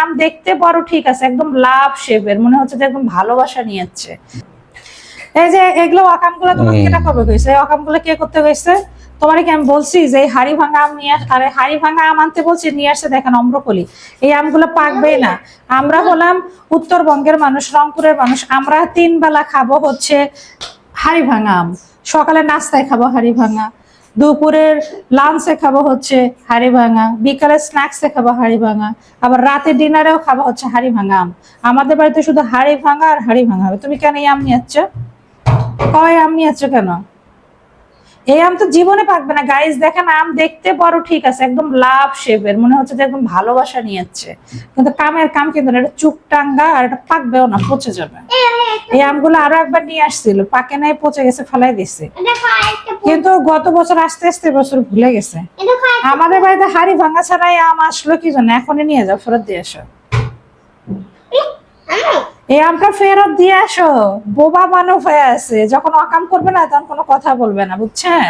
আম দেখতে বড় ঠিক আছে একদম লাভ শেপের মনে হচ্ছে যে একদম ভালোবাসা নিয়েছে। এই যে এগুলো অকামগুলো তোমাকে হুম। কেটা করবে কইছে এই অকামগুলো কে করতে কইছে তোমার কি আমি বলছি যে এই হাড়ি ভাঙা আম নিয়ে আরে হাড়ি ভাঙা আম আনতে বলছি নিয়ে আসছে দেখেন অম্রকলি। এই আমগুলো পাকবেই না। আমরা হলাম উত্তরবঙ্গের মানুষ রংপুরের মানুষ আমরা তিন বেলা খাব হচ্ছে হাড়ি ভাঙা আম। সকালে নাস্তায় খাব হাড়ি ভাঙা। দুপুরের লাঞ্চে খাব হচ্ছে হাড়ি ভাঙা বিকালে স্ন্যাক্সে খাব হাড়ি ভাঙা আবার রাতে ডিনারেও খাব হচ্ছে হাড়ি ভাঙা আম। আমাদের বাড়িতে শুধু হাড়ি ভাঙা আর হাড়ি ভাঙা হবে। তুমি কেন এই আম নিয়ে যাচ্ছ কয় আম নিয়ে যাচ্ছ কেন? এই আম তো জীবনে পাকবে না। গাইজ দেখেন আম দেখতে বড় ঠিক আছে একদম লাভ শেপের মনে হচ্ছে যে একদম ভালোবাসা নিয়েছে কিন্তু কামের কাম কিন্তু না, এটা চুকটাঙ্গা আর এটা পাকবেও না পচে যাবে। এই আমগুলো আরও একবার নিয়ে আসছিল পাকে নাই পচে গেছে ফেলাই দিছে। কিন্তু গত বছর আস্তে আস্তে বছর ভুলে গেছে। আমাদের বাড়িতে হাড়ি ভাঙা ছাড়াই আম আসলো কি জন্য এখনই নিয়ে যাও ফেরত দিয়ে আসো। এই আমটা ফেরত দিয়ে আসো বোবা মানব হয়ে আছে যখন অকাম করবে না তখন কোনো কথা বলবে না বুঝছেন?